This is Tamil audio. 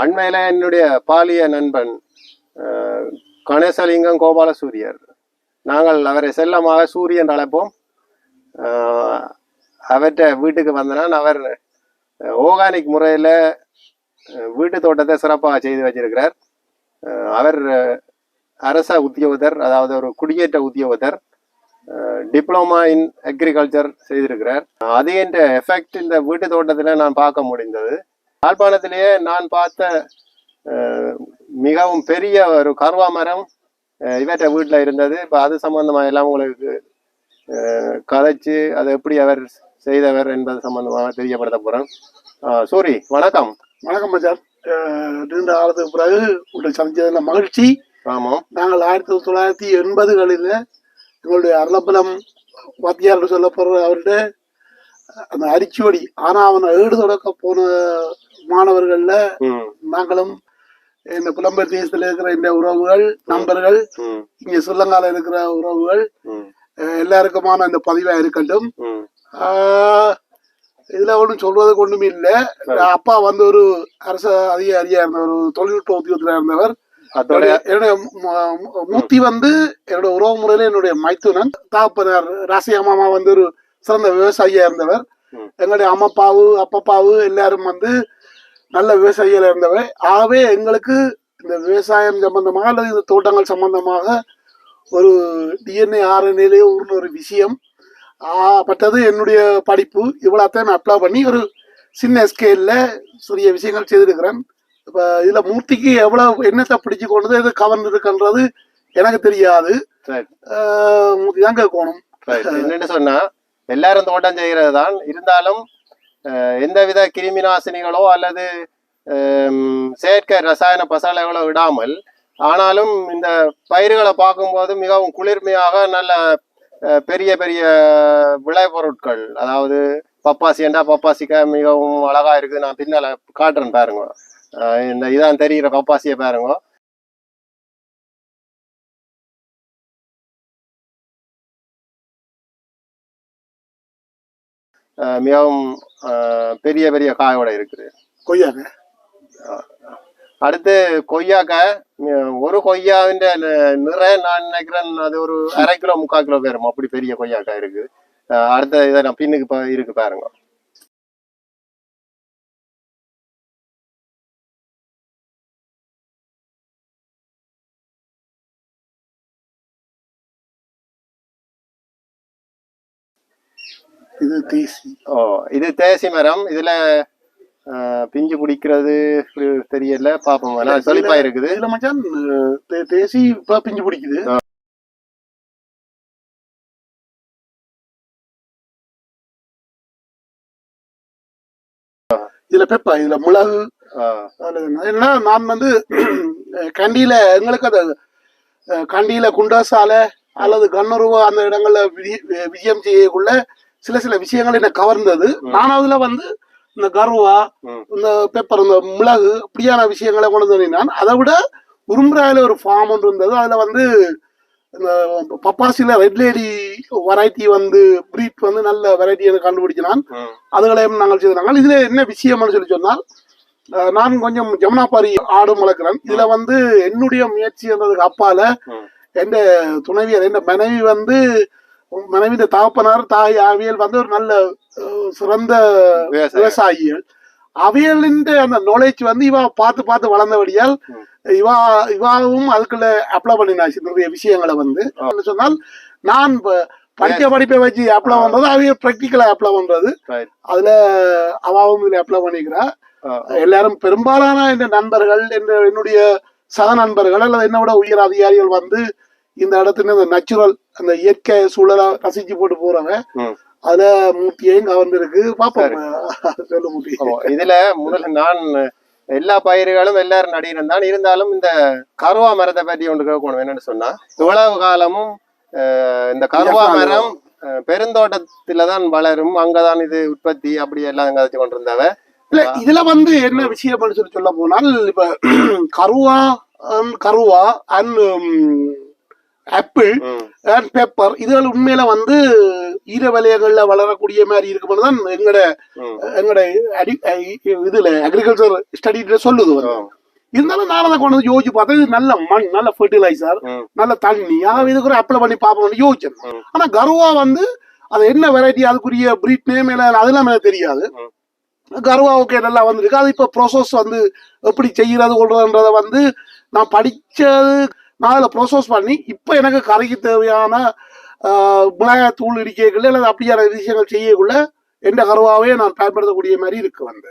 அண்மையில் என்னுடைய பாலிய நண்பன் கணேசலிங்கம் கோபாலசூரியர். நாங்கள் அவரை செல்லமாக சூரியன் அழைப்போம். அஹ், அவர்கிட்ட வீட்டுக்கு வந்தனால் அவர் ஓர்கானிக் முறையில் வீட்டு தோட்டத்தை சிறப்பாக செய்து வச்சிருக்கிறார். அவர் அரச உத்தியோகத்தர் அதாவது ஒரு குடியேற்ற உத்தியோகத்தர். டிப்ளமா இன் அக்ரிகல்ச்சர் செய்திருக்கிறார். அது என்ற எஃபெக்ட் இந்த வீட்டு தோட்டத்தில் நான் பார்க்க முடிந்தது. யாழ்ப்பாணத்திலேயே நான் பார்த்த மிகவும் பெரிய ஒரு கருவா மரம் இவற்றை வீட்டில் இருந்தது. இப்போ அது சம்பந்தமாக எல்லாம் உங்களுக்கு கதைச்சு அதை எப்படி அவர் செய்தவர் என்பது சம்பந்தமாக தெரியப்படுத்த போகிறேன் சூரி வணக்கம். வணக்கம் மச்சான். அஹ் நீண்ட காலத்துக்கு பிறகு உங்களை சந்திச்சதுல மகிழ்ச்சி. ஆமாம் நாங்கள் ஆயிரத்தி தொள்ளாயிரத்தி எண்பதுகளில் எங்களுடைய அருளப்பலம் வாத்தியார் சொல்லப்படுற அவர்கிட்ட அந்த அரிச்சுவடி ஆனா அவனை ஏடு தொடக்க போன மாணவர்கள்ல நாங்களும் இந்த புலம்பெயர் தேசத்தில் இருக்கிற இந்த உறவுகள் நண்பர்கள் இங்க ஸ்ரீலங்கால இருக்கிற உறவுகள் எல்லாருக்குமான இந்த பதிவா இருக்கட்டும். இதுல ஒன்றும் சொல்றதுக்கு ஒண்ணுமே இல்லை. அப்பா வந்து ஒரு அரசு அதிகாரியா இருந்தவர் ஒரு தொழில்நுட்ப உத்தியோகத்துல இருந்தவர். என்னுடைய மு- மு- மூர்த்தி வந்து என்னோட உறவு முறையில என்னுடைய மைத்துனன். தாப்பனார் ராசியா மாமா வந்து ஒரு சிறந்த விவசாயியா இருந்தவர். எங்களுடைய அம்மாப்பாவு அப்பப்பாவு எல்லாரும் வந்து நல்ல விவசாயிகள் இருந்தவர் ஆகவே எங்களுக்கு இந்த விவசாயம் சம்பந்தமாக அல்லது இந்த தோட்டங்கள் சம்பந்தமாக ஒரு டிஎன்ஏ ஆர்என்ஏலே ஊர்ன ஒரு விஷயம். மற்றது என்னுடைய படிப்பு. இவ்வளோத்தையும் அப்ளை பண்ணி ஒரு சின்ன ஸ்கேல்ல சிறிய விஷயங்கள் செய்திருக்கிறேன். இப்போ இதில் மூர்த்திக்கு எவ்வளோ என்னத்தை பிடிச்சு கொண்டது எது கவர்ந்துருக்குன்றது எனக்கு தெரியாது. மூர்த்தி தான் கேட்கணும். என்னன்னு சொன்னா எல்லாரும் தோட்டம் செய்கிறது தான் இருந்தாலும் எந்தவித கிருமி நாசினிகளோ அல்லது செயற்கை ரசாயன பசலைகளோ விடாமல் ஆனாலும் இந்த பயிர்களை பார்க்கும்போது மிகவும் குளிர்மையாக நல்ல பெரிய பெரிய விளைபொருட்கள். அதாவது பப்பாசி என்றா பப்பாசிக்காய் மிகவும் அழகாக இருக்குது. நான் பின்னால் காட்டுறேன் பாருங்க. இந்த இதான் தெரிகிற பப்பாசியை பாருங்க. மிகவும் பெரிய பெரிய காயோட இருக்குது. கொய்யாங்க அடுத்து கொய்யாக்காய் ஒரு கொய்யாவின் நிறை நான் நினைக்கிறேன் அது ஒரு அரை கிலோ முக்கால் கிலோ பேரும் அப்படி பெரிய கொய்யாக்காய் இருக்கு அஹ், அடுத்த இதை நான் பின்னுக்கு இருக்கு பாருங்க. இது தேசி ஓ இது தேசி மரம். இதுல பிஞ்சு பிடிக்கிறது தெரியல. பாப்போம். செழிப்பா இருக்குது. இதில் மச்சான் தேசி பிஞ்சு பிடிக்குது. இதுல பெப்பா இதுல மிளகு அஹ், அதுல என்ன? நான் வந்து கண்டியில எங்களுக்கு அந்த கண்டியில குண்டாசாலை அல்லது கண்ணுருவா அந்த இடங்கள்ல விஜயம் செய்யக்குள்ள சில சில விஷயங்கள் என்ன கவர்ந்தது. நான் அதுல வந்து இந்த கருவா. இந்த பெப்பர் இந்த மிளகு அப்படியான விஷயங்களை கொண்டு வந்து நான் அதை விட உரும்புறாயில ஒரு ஃபார்ம் ஒன்று இருந்தது. அதுல வந்து இந்த பப்பாசில ரெட் லேடி வெரைட்டி வந்து பிரீட் வந்து நல்ல வெரைட்டி எனக்கு கண்டுபிடிச்சினான். அதுகளையும் நாங்கள் செய்தாங்க இதுல என்ன விஷயம்னு சொல்லி சொன்னால் நான் கொஞ்சம் ஜமுனாபாரி ஆடும் வளர்க்குறேன் இதுல வந்து என்னுடைய முயற்சி என்றதுக்கு அப்பால. எந்த துணைவியர் என் மனைவி வந்து மனைவி தகப்பனார் தாய் ஆவியல் வந்து ஒரு நல்ல சிறந்த. விவசாயிகள் அவியலின் அந்த நாலேஜ் வந்து இவா பார்த்து பார்த்து வளர்ந்தபடியால். இவா இவாவும் அதுக்குள்ள அப்ளை பண்ணினாச்சு நிறைய விஷயங்களை வந்து சொன்னால் நான் ப- படிச்ச படிப்பை வச்சு அப்ளை பண்றது அவைய ப்ராக்டிக்கலா அப்ளை பண்றது. அதுல அவாவும் இதுல அப்ளை பண்ணிக்கிறா எல்லாரும் பெரும்பாலான இந்த நண்பர்கள் என்னுடைய சக நண்பர்கள் அல்லது என்னோட உயர் அதிகாரிகள் வந்து இந்த இடத்துல இந்த நேச்சுரல் அந்த இயற்கை சூழலை ரசிச்சு போட்டு போறவங்க ம். அதுல மூர்த்தியையும் கவர்ந்துருக்கு பாப்போம் சொல்லு ஓ, இதுல முதல்ல நான் எல்லா பயிர்களும் எல்லாரும் நடிகரும் தான். இருந்தாலும் இந்த கருவா மரத்தை பற்றி ஒன்று கேட்கணும். என்னன்னு சொன்னா இவ்வளவு காலமும் இந்த கருவா மரம் பெருந்தோட்டத்துல தான் வளரும். அங்கதான் இது உற்பத்தி அப்படி எல்லாம் கதைச்சு கொண்டிருந்தவ. இல்ல இதுல வந்து என்ன விஷயம் சொல்லி சொல்ல போனால் இப்ப கருவா கருவா அண்ட் ஆப்பிள் அண்ட் பெப்பர் இதுகள் உண்மையில வந்து ஈர வலயங்கள்ல வளரக்கூடிய மாதிரி இருக்கும்னு தான். எங்கட அடி இதுல அக்ரிகல்ச்சர் ஸ்டடியில சொல்லுது. இருந்தாலும் நான் அதை கொண்டு வந்து யோசிச்சு பார்த்தா இது நல்ல மண் நல்ல ஃபெர்டிலைசர். நல்ல தண்ணி ஆகவே இதுக்கு ஒரு அப்ளை பண்ணி பார்ப்போம்னு யோசிச்சேன். ஆனா கருவா வந்து அது என்ன வெரைட்டி அதுக்குரிய பிரீட் நேம் அதெல்லாம் எனக்கு தெரியாது ம். கருவா ஓகே நல்லா வந்திருக்கு அது இப்போ ப்ரோசஸ் வந்து எப்படி செய்யறது கொள்றதுன்றதை வந்து நான் படிச்சது நான் அதில் ப்ரொசஸ் பண்ணி இப்போ எனக்கு கரைக்கு தேவையான மிளகாய் தூள் இடிக்கைகள் அல்லது அப்படியான விஷயங்கள் செய்யக்குள்ள எந்த கருவாவே நான் பயன்படுத்தக்கூடிய மாதிரி இருக்கு வந்து.